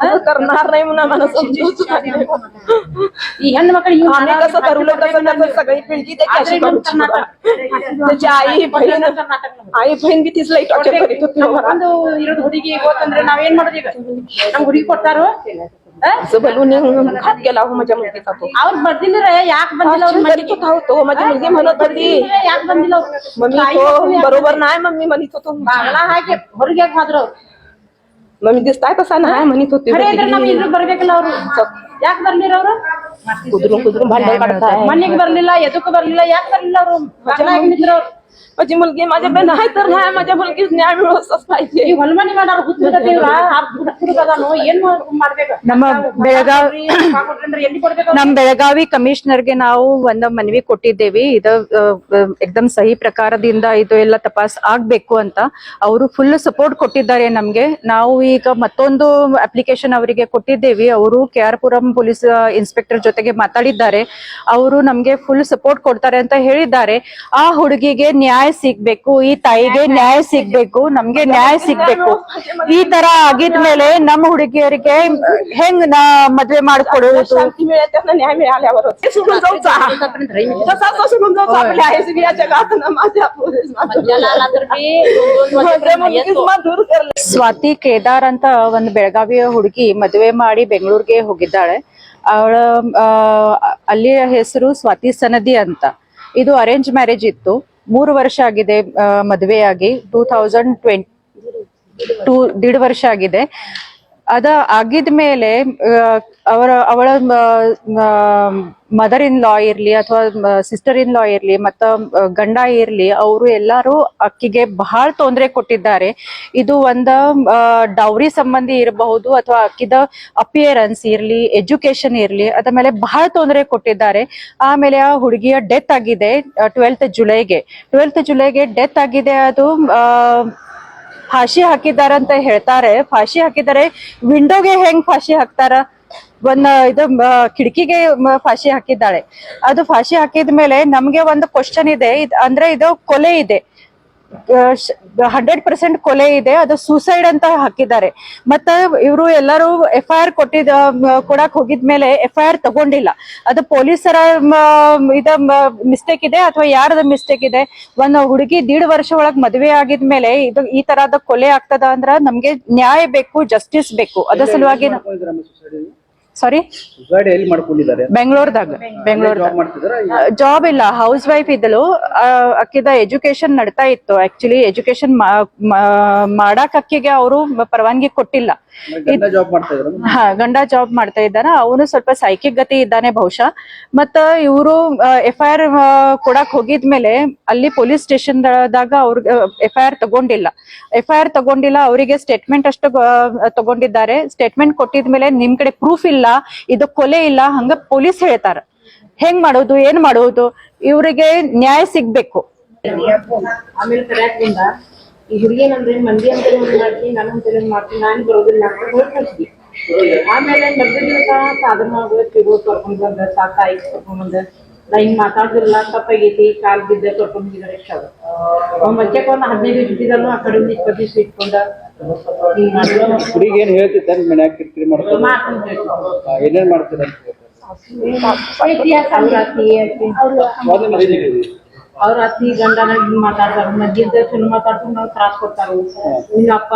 असं करणार नाही म्हणून आम्हाला समजून ಈ ಹೆಣ್ಣು ಮಕ್ಕಳಿಗೆ आम्ही कसं ठरवलं तसं त्याचं सगळी पिळगी त्याची अशी करूची बघा. त्याची आई बहीण आई बहीण बी तीच लई टॉर्चर करीत होती हो मला. ಒಂದು ಇರೋದು ಹುಡುಗಿ ಗೊತ್ತಂದ್ರೆ ನಾವೇನ್ ಮಾಡೋದು ಈಗ ನಮ್ ಹುಡುಗಿ ಕೊಟ್ಟಾರು असं बोलून घात केला हो माझ्या मुलगीचा तो ಅವ್ರು ಬರ್ದಿಲ್ಲ ಯಾಕೆ ಬಂದಿಲ್ಲ ಅವ್ರು करीत होता हो तो माझी मुलगी म्हणत होती ಯಾಕೆ ಬಂದಿಲ್ಲ ಅವ್ರು मम्मी तो बरोबर नाही मम्मी म्हणत होतो ಬಾಗಲ ಹಾಕಿ ಹೊರಗೆ ಯಾಕೆ ಹೋದ್ರು ಅವ್ರು ಮಮ್ಮಿ ಮಮ್ಮಿ ದಿವಸ ತಾಯಿ ಪಸಾನ ಹಾಯ್ ಮನಿ ತೋತಿ ಖರೆ ಇದ್ರೆ ನಮ್ಮ ಇದ್ರು ಬರಬೇಕಲ್ಲ ಅವರು ಯಾಕೆ ಬರ್ಲಿಲ್ಲ ಅವರು ಕುದ್ರು ಕುದ್ರು ಬಂಡೆ ಕಟ್ತಾರೆ ಮನೆಗೆ ಬರ್ಲಿಲ್ಲ ಎದಕ್ಕೆ ಬರ್ಲಿಲ್ಲ ಯಾಕೆ ಬರ್ಲಿಲ್ಲ ಅವರು ಮಕ್ಕಳಾಗಿ ನಿಂದ್ರು माझी मुलगी माझ्या नाही तर नाही माझ्या मुलगीच न्याय मिळवच पाहिजे ಈ ಹೊಲಮನಿ ಮಾಡಾರ ಹುಟ್ಟಿದ್ರ ಹುಡುಗದಾನು ಏನ್ ಮಾಡ್ಬೇಕು ನಮ್ಮ ಬೆಳಗಾವ್ ಕೊಟ್ರಂದ್ರೆ ಎಲ್ಲಿ ಕೊಡ್ಬೇಕು ನಮ್ ಬೆಳಗಾವಿ ಕಮಿಷನರ್ಗೆ ನಾವು ಒಂದು ಮನವಿ ಕೊಟ್ಟಿದ್ದೇವೆ ಇದು ಎಕ್ದಮ್ ಸಹಿ ಪ್ರಕಾರದಿಂದ ಇದು ಎಲ್ಲ ತಪಾಸ್ ಆಗ್ಬೇಕು ಅಂತ ಅವರು ಫುಲ್ ಸಪೋರ್ಟ್ ಕೊಟ್ಟಿದ್ದಾರೆ ನಮ್ಗೆ ನಾವು ಈಗ ಮತ್ತೊಂದು ಅಪ್ಲಿಕೇಶನ್ ಅವರಿಗೆ ಕೊಟ್ಟಿದ್ದೇವೆ ಅವರು K R Puram police inspector ಜೊತೆಗೆ ಮಾತಾಡಿದ್ದಾರೆ ಅವರು ನಮ್ಗೆ ಫುಲ್ ಸಪೋರ್ಟ್ ಕೊಡ್ತಾರೆ ಅಂತ ಹೇಳಿದ್ದಾರೆ ಆ ಹುಡುಗಿಗೆ ನ್ಯಾಯ ನ್ಯಾಯ ಸಿಗ್ಬೇಕು ಈ ತಾಯಿಗೆ ನ್ಯಾಯ ಸಿಗ್ಬೇಕು. ನಮ್ಗೆ ನ್ಯಾಯ ಸಿಗ್ಬೇಕು. ಈ ತರ ಆಗಿದ ಮೇಲೆ ನಮ್ಮ ಹುಡುಗಿಯರಿಗೆ ಹೆಂಗ್ ನಾ ಮದ್ವೆ ಮಾಡ್ಕೊಡುವುದು ಸ್ವಾತಿ ಕೇದಾರ್ ಅಂತ ಒಂದ್ ಬೆಳಗಾವಿಯ ಹುಡುಗಿ ಮದ್ವೆ ಮಾಡಿ ಬೆಂಗಳೂರಿಗೆ ಹೋಗಿದ್ದಾಳೆ. ಅವಳ ಅಲ್ಲಿಯ ಹೆಸರು ಸ್ವಾತಿ ಸನದಿ ಅಂತ. ಇದು ಅರೇಂಜ್ ಮ್ಯಾರೇಜ್ ಇತ್ತು. ಮೂರು ವರ್ಷ ಆಗಿದೆ ಮದುವೆಯಾಗಿ. ಟೂ ತೌಸಂಡ್ ಟ್ವೆಂಟಿ ಟೂ ದೀಡ್ ವರ್ಷ ಆಗಿದೆ. ಅದ ಆಗಿದ್ಮೇಲೆ ಮೇಲೆ ಅವರ, ಅವಳ ಮದರ್ ಇನ್ ಲಾ ಇರ್ಲಿ ಅಥವಾ ಸಿಸ್ಟರ್ ಇನ್ ಲಾ ಇರ್ಲಿ ಮತ್ತ ಗಂಡ ಇರ್ಲಿ, ಅವರು ಎಲ್ಲಾರು ಅಕ್ಕಿಗೆ ಬಹಳ ತೊಂದರೆ ಕೊಟ್ಟಿದ್ದಾರೆ. ಇದು ಒಂದ ಡೌರಿ ಸಂಬಂಧಿ ಇರಬಹುದು ಅಥವಾ ಅಕ್ಕಿದ ಅಪಿಯರೆನ್ಸ್ ಇರ್ಲಿ ಎಜುಕೇಶನ್ ಇರ್ಲಿ, ಅದ ಮೇಲೆ ಬಹಳ ತೊಂದರೆ ಕೊಟ್ಟಿದ್ದಾರೆ. ಆಮೇಲೆ ಆ ಹುಡುಗಿಯ ಡೆತ್ ಆಗಿದೆ ಟ್ವೆಲ್ತ್ ಜುಲೈಗೆ. ಟ್ವೆಲ್ತ್ ಜುಲೈಗೆ ಡೆತ್ ಆಗಿದೆ, ಅದು ಫಾಶಿ ಹಾಕಿದಾರ ಅಂತ ಹೇಳ್ತಾರೆ. ಫಾಶಿ ಹಾಕಿದ್ದಾರೆ ವಿಂಡೋಗೆ ಹೆಂಗ್ ಫಾಶಿ ಹಾಕ್ತಾರ? ಒಂದ್ ಇದು ಕಿಟಕಿಗೆ ಫಾಶಿ ಹಾಕಿದ್ದಾಳೆ. ಅದು ಫಾಶಿ ಹಾಕಿದ ಮೇಲೆ ನಮ್ಗೆ ಒಂದು ಕ್ವಶನ್ ಇದೆ, ಅಂದ್ರೆ ಇದು ಕೊಲೆ ಇದೆ. ಹಂಡ್ರೆಡ್ ಪರ್ಸೆಂಟ್ ಕೊಲೆ ಇದೆ ಅದು ಸೂಸೈಡ್ ಅಂತ ಹಾಕಿದ್ದಾರೆ. ಮತ್ತ ಇವರು ಎಲ್ಲರೂ ಎಫ್ ಐ ಆರ್ ಕೊಟ್ಟಿದ ಕೊಡಕ್ ಹೋಗಿದ್ಮೇಲೆ ಎಫ್ ಐ ಆರ್ ತಗೊಂಡಿಲ್ಲ. ಅದು ಪೊಲೀಸರ ಇದ ಮಿಸ್ಟೇಕ್ ಇದೆ ಅಥವಾ ಯಾರದ ಮಿಸ್ಟೇಕ್ ಇದೆ? ಒಂದು ಹುಡುಗಿ ದೀಡ್ ವರ್ಷ ಒಳಗ್ ಮದುವೆ ಆಗಿದ್ಮೇಲೆ ಇದು ಈ ತರಹದ ಕೊಲೆ ಆಗ್ತದ ಅಂದ್ರ ನಮ್ಗೆ ನ್ಯಾಯ ಬೇಕು ಜಸ್ಟಿಸ್ ಬೇಕು. ಅದ್ರ ಸಲುವಾಗಿ ಸಾರಿ ಸುಸೈಡ್ ಎಲ್ಲಿ ಮಾಡ್ಕೊಂಡಿದ್ದಾರೆ? ಬೆಂಗಳೂರದಾಗ. ಬೆಂಗಳೂರದಾಗ ಜಾಬ್ ಇಲ್ಲ. ಹೌಸ್ ವೈಫ್ ಇದ್ದಳು. ಅಕ್ಕಿದ ಎಜುಕೇಶನ್ ನಡ್ತಾ ಇತ್ತು. ಆಕ್ಚುಲಿ ಎಜುಕೇಶನ್ ಮಾಡಕ್ ಅಕ್ಕಿಗೆ ಅವರು ಪರವಾನಗಿ ಕೊಟ್ಟಿಲ್ಲ. ಗಂಡ ಜಾಬ್ ಮಾಡ್ತಾ ಇದ್ರು ಹಾ ಗಂಡ ಜಾಬ್ ಮಾಡ್ತಾ ಇದ್ದಾನ. ಅವನು ಸ್ವಲ್ಪ ಸೈಕಿಕ್ ಗತಿ ಇದ್ದಾನೆ ಬಹುಶಃ. ಮತ್ತ ಇವರು ಎಫ್ ಐ ಆರ್ ಕೊಡಕ್ ಹೋಗಿದ್ಮೇಲೆ ಅಲ್ಲಿ ಪೊಲೀಸ್ ಸ್ಟೇಷನ್ ದಾಗ ಅವ್ರ ಎಫ್ ಐ ಆರ್ ತಗೊಂಡಿಲ್ಲ. ಎಫ್ ಐ ಆರ್ ತಗೊಂಡಿಲ್ಲ ಅವರಿಗೆ ಸ್ಟೇಟ್ಮೆಂಟ್ ಅಷ್ಟು ತಗೊಂಡಿದ್ದಾರೆ. ಸ್ಟೇಟ್ಮೆಂಟ್ ಕೊಟ್ಟಿದ್ಮೇಲೆ ನಿಮ್ ಕಡೆ ಪ್ರೂಫ್ ಇಲ್ಲ ಇದು ಕೊಲೆ ಇಲ್ಲ ಹಂಗ ಪೊಲೀಸ್ ಹೇಳ್ತಾರ. ಹೆಂಗ್ ಮಾಡೋದು ಏನ್ ಮಾಡೋದು? ಇವರಿಗೆ ನ್ಯಾಯ ಸಿಗ್ಬೇಕು. ಈ ಹುಡುಗಿ ಅಂದ್ರೆ ಮಂದಿ ಅಂತ ಮಾಡ್ತೀನಿ ನಾನು ಅಂತ ಮಾಡ್ತೀನಿ ನಾನು ಬರೋದಿಲ್ಲ ಅಂತ ಕಳ್ಸಿದ್ವಿ ಆಮೇಲೆ ಮದ್ವೆ ದಿವಸ ಸಾಧನ ಕರ್ಕೊಂಡ್ ಬಂದ ಸಾಕಾಯಿ ಕರ್ಕೊಂಡ್ ಬಂದ ನಾ ಹಿಂಗ್ ಮಾತಾಡ್ದಿರಲ್ಲ ತಪ್ಪಾಗೈತಿ ಕಾಲ್ ಬಿದ್ದ ಕರ್ಕೊಂಡ್ ಹೋಗಿದ್ದಾರೆ ರಿಕ್ಷಾದ ಮಧ್ಯಕ್ಕೆ ಒಂದ್ ಹದಿನೈದು ಇದ್ದಿದ್ದನು ಆ ಕಡೆ ಇಪ್ಪತ್ತು ದಿವಸ ಇಟ್ಕೊಂಡ ಹಿಂಗ್ ಮಾಡಿದ್ರು ಹುಡುಗಿ ಏನ್ ಹೇಳ್ತಿದ್ದ ಮನ್ಯಾಗ ಕಿರ್ಕಿರಿ ಮಾಡ್ತಾರೆ. ಏನೇನ್ ಮಾಡ್ತೀರ. ಅವ್ರ ಅವ್ರ ಅತ್ತಿ ಗಂಡನ ಮಾತಾಡ್ತಾರ ಮಧ್ಯದ ಚಲೋ ಮಾತಾಡ್ಕೊಂಡು ನಾವು ತ್ರಾಸ್ ಕೊಡ್ತಾರು. ನಿನ್ನ ಅಪ್ಪ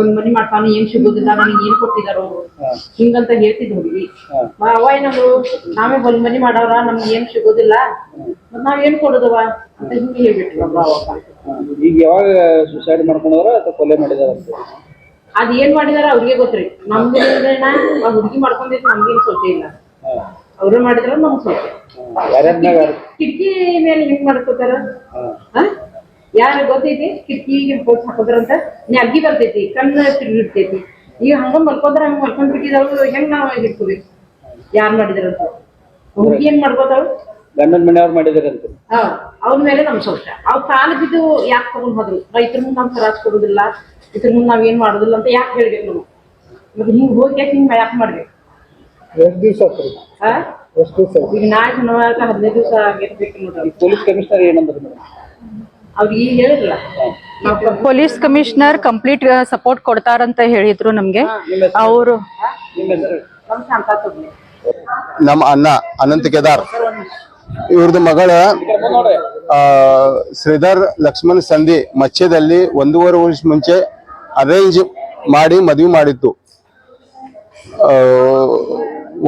ಒಂದ್ ಮನಿ ಮಾಡ್ತಾನ ಏನ್ ಸಿಗೋದಿಲ್ಲ ನನಗೆ ಏನ್ ಕೊಟ್ಟಿದಾರು. ಹಿಂಗಂತ ಹೇಳ್ತಿದ್ ಹುಡುಗಿ. ಅವ ಏನಂದ್ರು ನಾವೇ ಒಂದ್ ಮನಿ ಮಾಡವ್ರ ನಮ್ಗೆ ಏನ್ ಸಿಗೋದಿಲ್ಲ. ಮತ್ ನಾವ್ ಏನ್ ಕೊಡೋದವ ಅಂತ ಹಿಂಗೆ ಹೇಳ್ಬಿಟ್ರು. ಅಪ್ಪ. ಈಗ ಯಾವಾಗ ಸುಸೈಡ್ ಮಾಡ್ಕೊಂಡವ್ರ ಅಥವಾ ಕೊಲೆ ಮಾಡಿದಾರ? ಅದ್ ಏನ್ ಮಾಡಿದಾರ ಅವ್ರಿಗೆ ಗೊತ್ತ್ರಿ. ನಮ್ಗೆ ಆ ಹುಡುಗಿ ಮಾಡ್ಕೊಂಡಿದ್ ನಮ್ಗೇನ್ ಸೋಚೆ ಇಲ್ಲ. ಅವ್ರು ಮಾಡಿದ್ರ ನಮ್ಗೆ ಯಾರ್ಯಾರ್ನಾಗ ಕಿಟಕಿ ಮೇಲೆ ಹಿಂಗ್ ಮಾಡ್ಕೋತಾರ? ಯಾರು ಗೊತ್ತೈತಿ? ಕಿಟಕಿಗೆ ಪೋಸ್ಟ್ ಹಾಕೋದ್ರಂತ? ಅಗ್ಗಿ ಬರ್ತೈತಿ ಕಣ್ಣು ತಿರುಗಿರ್ತೈತಿ. ಈಗ ಹಂಗ ಮಲ್ಕೋದ್ರ ಹಂಗ ಮಲ್ಕೊಂಡ್ ಬಿಟ್ಟಿದವ್ರು ಹೆಂಗ್ ನಾವ್ ಹಿಡ್ಕೋಬೇಕು? ಯಾರು ಮಾಡಿದ್ರಂತ? ಹುಡುಗಿ ಏನ್ ಮಾಡ್ಕೋತಾಳು? ಗಂಡನ ಮನೆಯವ್ರು ಮಾಡಿದಾರೆ ಅಂತ ಹಾ ಅವ್ರ ಮೇಲೆ ನಮ್ ಸಂಶ ಅವ್ ಕಾಲ ಬಿದ್ದು ಯಾಕೆ ತಗೊಂಡ್ ಹೋದ್ರು? ರೈತರ ಮುಂದೆ ನಾವ್ ಸರಾಜ್ ಕೊಡುದಿಲ್ಲ ಇದ್ರ ಮುಂದೆ ನಾವ್ ಏನ್ ಮಾಡುದಿಲ್ಲ ಅಂತ ಯಾಕೆ ಹೇಳ್ಬೇಕು ನಾವು ಮತ್ತೆ ಹಿಂಗ್ ಹೋಗಿ ಹಿಂಗ್ ಯಾಕೆ ಮಾಡ್ಬೇಕು? ಎಷ್ಟು ದಿವಸ ಆ ಎಷ್ಟು ದಿವಸ ಈಗ ನಾಳೆ ಶನಿವಾರ ಹದಿನೈದು ದಿವಸ ಆಗಿರ್ಬೇಕು ನೋಡ್ರಿ ಪೊಲೀಸ್ ಕಮಿಷನರ್ ಏನಂದ್ರೆ ಮೇಡಮ್? ಅವ್ರಿಗೆ ಈಗ ಹೇಳಿರಲ್ಲ ಪೊಲೀಸ್ ಕಮಿಷನರ್ ಕಂಪ್ಲೀಟ್ ಸಪೋರ್ಟ್ ಕೊಡ್ತಾರಂತ ಹೇಳಿದ್ರು ನಮ್ಗೆ. ಅವರು ನಿಮ್ಮ ನಮ್ಮ ಶಾಂತ ತಗೊಳ್ಳಿ ನಮ್ಮ ಅಣ್ಣ ಅನಂತ ಕೇದಾರ್. ಇವ್ರದ್ದು ಮಗಳ ಆ, ಶ್ರೀಧರ್ ಲಕ್ಷ್ಮಣ್ ಸಂಧಿ ಮಚ್ಯದಲ್ಲಿ ಒಂದೂವರೆ ವರ್ಷ ಮುಂಚೆ ಅರೇಂಜ್ ಮಾಡಿ ಮದುವೆ ಮಾಡಿತ್ತು ಆ,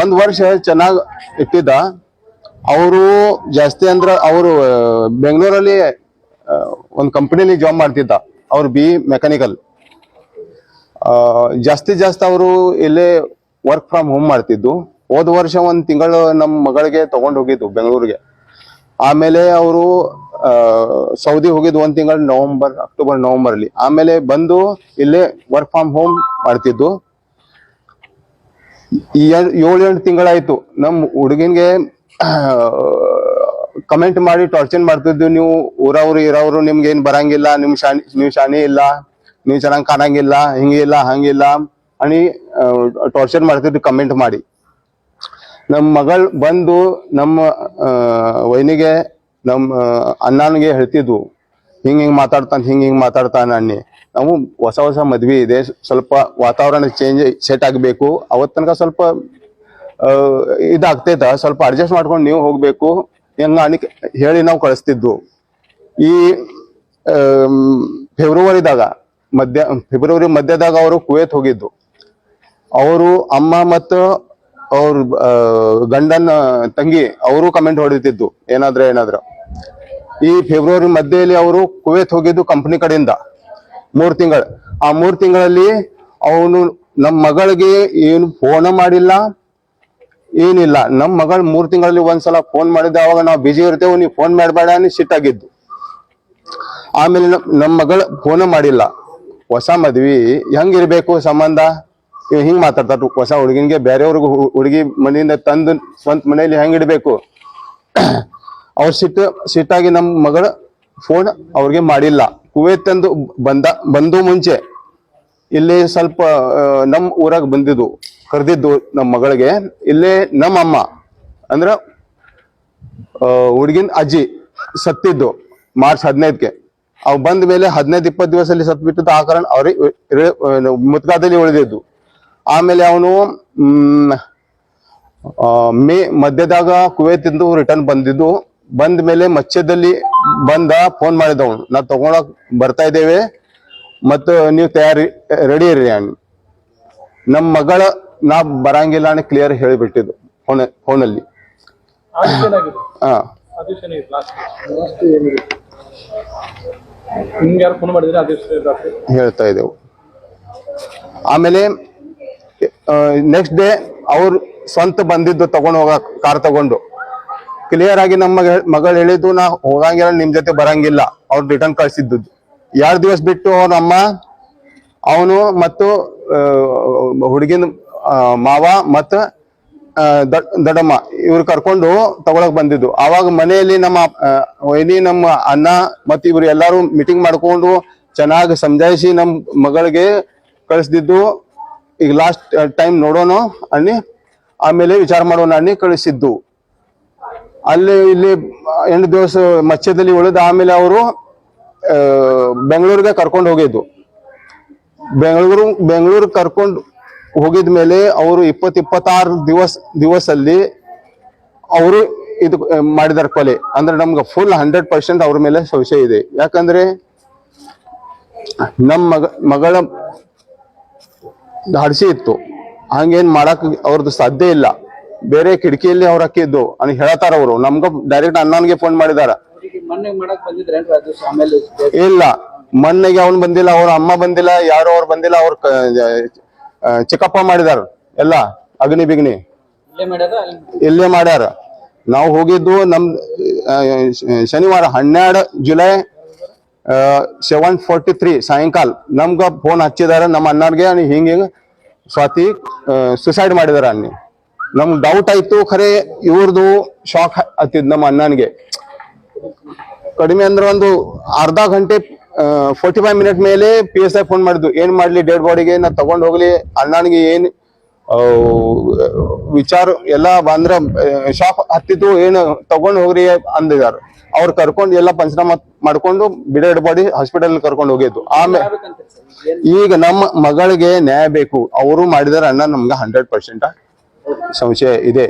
ಒಂದ್ ವರ್ಷ ಚೆನ್ನಾಗಿ ಇಟ್ಟಿದ್ದ. ಅವರು ಜಾಸ್ತಿ ಅಂದ್ರೆ ಅವರು ಬೆಂಗಳೂರಲ್ಲಿ ಒಂದು ಕಂಪನಿಲಿ ಜಾಬ್ ಮಾಡ್ತಿದ್ದ. ಅವ್ರು ಬಿ ಮೆಕ್ಯಾನಿಕಲ್ ಜಾಸ್ತಿ ಜಾಸ್ತಿ ಅವರು ಇಲ್ಲೇ ವರ್ಕ್ ಫ್ರಮ್ ಹೋಮ್ ಮಾಡ್ತಿದ್ದು. ಹೋದ ವರ್ಷ ಒಂದು ತಿಂಗಳು ನಮ್ಮ ಮಗಳಿಗೆ ತಗೊಂಡು ಹೋಗಿದ್ದು ಬೆಂಗಳೂರಿಗೆ. ಆಮೇಲೆ ಅವರು ಸೌದಿ ಹೋಗಿದ್ದು ಒಂದು ತಿಂಗಳು ನವೆಂಬರ್, ಅಕ್ಟೋಬರ್, ನವೆಂಬರ್ ಅಲ್ಲಿ. ಆಮೇಲೆ ಬಂದು ಇಲ್ಲೇ ವರ್ಕ್ ಫ್ರಮ್ ಹೋಮ್ ಮಾಡ್ತಿದ್ದು. ಏಳ್- ಎಂಟು ತಿಂಗಳಾಯ್ತು. ನಮ್ ಹುಡುಗಿನ್ಗೆ ಕಮೆಂಟ್ ಮಾಡಿ ಟಾರ್ಚರ್ ಮಾಡ್ತಿದ್ವಿ ನೀವು. ಊರವ್ರು ಇರೋರು ನಿಮ್ಗೆ ಏನ್ ಬರಂಗಿಲ್ಲ. ನಿಮ್ ಶಾಣಿ, ನೀವು ಶಾಣಿ ಇಲ್ಲ. ನೀವು ಚೆನ್ನಾಗ್ ಕಾಣಂಗಿಲ್ಲ. ಹಿಂಗಿಲ್ಲ ಹಂಗಿಲ್ಲ ಅಣಿ ಟಾರ್ಚರ್ ಮಾಡ್ತಿದ್ವಿ ಕಮೆಂಟ್ ಮಾಡಿ. ನಮ್ಮ ಮಗಳು ಬಂದು ನಮ್ಮ ವೈನಿಗೆ ನಮ್ಮ ಅಣ್ಣನಿಗೆ ಹೇಳ್ತಿದ್ವು. ಹಿಂಗ್ ಹಿಂಗ್ ಮಾತಾಡ್ತಾನೆ, ಹಿಂಗ್ ಹಿಂಗ್ ಮಾತಾಡ್ತಾನೆ ಅನ್ನಿ. ನಾವು ಹೊಸ ಹೊಸ ಮದ್ವಿ ಇದೆ. ಸ್ವಲ್ಪ ವಾತಾವರಣ ಚೇಂಜ್ ಸೆಟ್ ಆಗಬೇಕು. ಅವತ್ತು ತನಕ ಸ್ವಲ್ಪ ಇದಾಗ್ತೈತ. ಸ್ವಲ್ಪ ಅಡ್ಜಸ್ಟ್ ಮಾಡ್ಕೊಂಡು ನೀವು ಹೋಗ್ಬೇಕು. ಹೆಂಗ ಅನಿಕ್ ಹೇಳಿ ನಾವು ಕಳಿಸ್ತಿದ್ವು. ಈ ಫೆಬ್ರವರಿದಾಗ ಮಧ್ಯ, ಫೆಬ್ರವರಿ ಮಧ್ಯದಾಗ ಅವರು ಕುವೇತ್ ಹೋಗಿದ್ದು. ಅವರು ಅಮ್ಮ ಮತ್ತು ಅವ್ರ ಗಂಡನ ತಂಗಿ ಅವರು ಕಮೆಂಟ್ ಹೊಡಿತಿದ್ದು. ಏನಾದ್ರೆ ಏನಾದ್ರ. ಈ ಫೆಬ್ರವರಿ ಮಧ್ಯದಲ್ಲಿ ಅವರು ಕುವೇತ್ ಹೋಗಿದ್ದು ಕಂಪನಿ ಕಡೆಯಿಂದ. ಮೂರ್ ತಿಂಗಳು. ಆ ಮೂರ್ ತಿಂಗಳಲ್ಲಿ ಅವನು ನಮ್ಮ ಮಗಳಿಗೆ ಏನು ಫೋನ್ ಮಾಡಿಲ್ಲ, ಏನಿಲ್ಲ. ನಮ್ಮ ಮಗಳು ಮೂರ್ ತಿಂಗಳಲ್ಲಿ ಒಂದ್ಸಲ ಫೋನ್ ಮಾಡಿದ್ದೆ ಅವಾಗ ನಾವು ಬಿಜಿ ಇರ್ತೇವೆ, ನೀವು ಫೋನ್ ಮಾಡಬೇಡ ಸಿಟ್ ಸಿಟ್ಟಾಗಿದ್ದು. ಆಮೇಲೆ ನಮ್ ನಮ್ಮ ಮಗಳು ಫೋನ್ ಮಾಡಿಲ್ಲ. ಹೊಸ ಮದ್ವಿ, ಹೆಂಗಿರ್ಬೇಕು ಸಂಬಂಧ? ಇವ್ ಹಿಂಗ್ ಮಾತಾಡ್ತಾರ ಹೊಸ ಹುಡುಗಿನ್ಗೆ ಬೇರೆಯವ್ರಿಗೆ ಹುಡುಗಿ ಮನೆಯಿಂದ ತಂದು ಸ್ವಂತ ಮನೆಯಲ್ಲಿ ಹೆಂಗ್ ಇಡ್ಬೇಕು ಅವ್ರ ಸಿಟ್ಟು, ಸಿಟ್ಟಾಗಿ ನಮ್ಮ ಮಗಳು ಫೋನ್ ಅವ್ರಿಗೆ ಮಾಡಿಲ್ಲ. ಕುವೇತ್ ಎಂದು ಬಂದ, ಬಂದು ಮುಂಚೆ ಇಲ್ಲಿ ಸ್ವಲ್ಪ ನಮ್ಮ ನಮ್ ಊರಾಗ ಬಂದಿದ್ದು, ಕರೆದಿದ್ದು ನಮ್ಮ ಮಗಳಿಗೆ. ಇಲ್ಲೇ ನಮ್ಮ ಅಮ್ಮ, ಅಂದ್ರ ಹುಡುಗಿನ ಅಜ್ಜಿ ಸತ್ತಿದ್ದು ಮಾರ್ಚ್ ಹದಿನೈದಕ್ಕೆ ಅವ್ ಬಂದ ಮೇಲೆ ಹದಿನೈದು ಇಪ್ಪತ್ತು ದಿವಸದಲ್ಲಿ ಸತ್ ಬಿಟ್ಟಿದ್ದು ಆ ಕಾರಣ ಅವ್ರಿಗೆ ಮುತ್ಗಾದಲ್ಲಿ ಉಳಿದಿದ್ದು. ಆಮೇಲೆ ಅವನು ಮೇ ಮಧ್ಯದಾಗ ಕುವೇತಿಂದು ರಿಟರ್ನ್ ಬಂದಿದ್ದು. ಬಂದ ಮೇಲೆ ಮಧ್ಯದಲ್ಲಿ ಬಂದ ಫೋನ್ ಮಾಡಿದ ಅವನು ನಾ ತಗೊಳಕ್ ಬರ್ತಾ ಇದ್ದೇವೆ ಮತ್ತು ನೀವು ತಯಾರಿ ರೆಡಿ ಇರ್ರಿ ಅಣ್ಣ. ನಮ್ಮ ಮಗಳ ನಾ ಬರಂಗಿಲ್ಲ ಅಣ್ಣ ಕ್ಲಿಯರ್ ಹೇಳಿಬಿಟ್ಟಿದ್ದು ಫೋನ್ ಫೋನಲ್ಲಿ. ಹಾ. ಹೇಳ್ತಾ ಇದ್ದೆವು. ಆಮೇಲೆ ನೆಕ್ಸ್ಟ್ ಡೇ ಅವ್ರು ಸ್ವಂತ ಬಂದಿದ್ದು ತಗೊಂಡು ಕಾರ್ ತಗೊಂಡು. ಕ್ಲಿಯರ್ ಆಗಿ ನಮ್ಮ ಮಗ, ಮಗಳು ಹೇಳಿದ್ದು ನಾ ಹೋಗಂಗಿಲ್ಲ, ನಿಮ್ ಜೊತೆ ಬರಂಗಿಲ್ಲ. ಅವ್ರು ರಿಟರ್ನ್ ಕಳ್ಸಿದ್ದು. ಎರಡು ದಿವಸ ಬಿಟ್ಟು ಅವ್ರ ಅಮ್ಮ, ಅವನು ಮತ್ತು ಹುಡುಗಿನ ಮಾವ ಮತ್ತು ದಡಮ್ಮ ಇವ್ರು ಕರ್ಕೊಂಡು ತಗೊಳಕ್ ಬಂದಿದ್ದು. ಅವಾಗ ಮನೆಯಲ್ಲಿ ನಮ್ಮ ವೈನಿ, ನಮ್ಮ ಅಣ್ಣ ಮತ್ತು ಇವ್ರು ಎಲ್ಲರೂ ಮೀಟಿಂಗ್ ಮಾಡ್ಕೊಂಡು ಚೆನ್ನಾಗಿ ಸಮಜಾಯಿಸಿ ನಮ್ಮ ಮಗಳಿಗೆ ಕಳಿಸಿದ್ದು ಈಗ ಲಾಸ್ಟ್ ಟೈಮ್ ನೋಡೋಣ ಅಣ್ಣಿ ಆಮೇಲೆ ವಿಚಾರ ಮಾಡೋಣ ಅನ್ನಿ ಕಳಿಸಿದ್ದು. ಅಲ್ಲಿ ಇಲ್ಲಿ ಎಂಟು ದಿವಸ ಮಚ್ಚದಲ್ಲಿ ಉಳಿದು ಆಮೇಲೆ ಅವರು ಬೆಂಗಳೂರಿಗೆ ಕರ್ಕೊಂಡು ಹೋಗಿದ್ದು. ಬೆಂಗಳೂರು ಬೆಂಗಳೂರು ಕರ್ಕೊಂಡು ಹೋಗಿದ ಮೇಲೆ ಅವರು ಇಪ್ಪತ್ ಇಪ್ಪತ್ತಾರು ದಿವಸ, ದಿವಸಲ್ಲಿ ಅವರು ಇದು ಮಾಡಿದಾರೆ ಕೊಲೆ. ಅಂದ್ರೆ ನಮ್ಗೆ ಫುಲ್ ಹಂಡ್ರೆಡ್ ಪರ್ಸೆಂಟ್ ಅವ್ರ ಮೇಲೆ ಸಂಶಯ ಇದೆ. ಯಾಕಂದ್ರೆ ನಮ್ಮ ಮಗ, ಮಗಳ ಹಡಿಸಿ ಇತ್ತು. ಹಂಗೇನ್ ಮಾಡಕ್ ಅವ್ರದ್ದು ಸಾಧ್ಯ ಇಲ್ಲ. ಬೇರೆ ಕಿಟಕಿಯಲ್ಲಿ ಅವ್ರ ಹಾಕಿದ್ದು ಅಂತ ಹೇಳತಾರ ಅವರು. ನಮ್ಗ ಡೈರೆಕ್ಟ್ ಅಣ್ಣನ್ಗೆ ಫೋನ್ ಮಾಡಿದಾರ. ಇಲ್ಲ. ಮಣ್ಣಿಗೆ ಅವ್ನ್ ಬಂದಿಲ್ಲ ಅವ್ರ ಅಮ್ಮ ಬಂದಿಲ್ಲ ಯಾರು ಅವ್ರು ಬಂದಿಲ್ಲ ಅವ್ರ ಚಿಕ್ಕಪ್ಪ ಮಾಡಿದಾರ ಎಲ್ಲ ಅಗ್ನಿ ಬಿಗ್ನಿ. ಇಲ್ಲೇ ಮಾಡ್ಯಾರ ನಾವು ಹೋಗಿದ್ದು ನಮ್ ಶನಿವಾರ ಹನ್ನೆರಡು ಜುಲೈ ಸೆವೆನ್ ಫೋರ್ಟಿ ತ್ರೀ ಸಾಯಂಕಾಲ. ನಮ್ಗ ಫೋನ್ ಹಚ್ಚಿದಾರ ನಮ್ಮ ಅಣ್ಣರ್ಗೆ ಅನಿ ಹಿಂಗ ಹಿಂಗ ಸ್ವಾತಿ ಸುಸೈಡ್ ಮಾಡಿದಾರ ಅನ್ನಿ ನಮ್ಗ್ ಡೌಟ್ ಆಯ್ತು, ಖರೆ ಇವ್ರದ್ದು ಶಾಕ್ ಹತ್ತಿದ್ ನಮ್ಮ ಅಣ್ಣನಿಗೆ. ಕಡಿಮೆ ಅಂದ್ರೆ ಒಂದು ಅರ್ಧ ಗಂಟೆ ಫೋರ್ಟಿ ಫೈವ್ ಮಿನಿಟ್ ಮೇಲೆ ಪಿ ಎಸ್ ಐ ಫೋನ್ ಮಾಡಿದ್ದು. ಏನ್ ಮಾಡ್ಲಿ ಡೆಡ್ ಬಾಡಿಗೆ ನಾ ತಗೊಂಡ್ ಹೋಗ್ಲಿ, ಅಣ್ಣನಿಗೆ ಏನ್ ವಿಚಾರ ಎಲ್ಲ ಬಂದ್ರ ಶಾಪ್ ಹತ್ತಿತ್ತು ಏನು ತಗೊಂಡ್ ಹೋಗ್ರಿ ಅಂದಿದಾರ. ಅವ್ರು ಕರ್ಕೊಂಡು ಎಲ್ಲ ಪಂಚನಾಮ ಮಾಡ್ಕೊಂಡು ಬಿಡೆಡ್ ಬಾಡಿ ಹಾಸ್ಪಿಟಲ್ ಕರ್ಕೊಂಡು ಹೋಗಿದ್ದು. ಆಮೇಲೆ ಈಗ ನಮ್ಮ ಮಗಳಿಗೆ ನ್ಯಾಯ ಬೇಕು. ಅವರು ಮಾಡಿದಾರೆ ಅಣ್ಣ ನಮ್ಗೆ ಹಂಡ್ರೆಡ್ ಪರ್ಸೆಂಟ್ ಸಂಶಯ ಇದೆ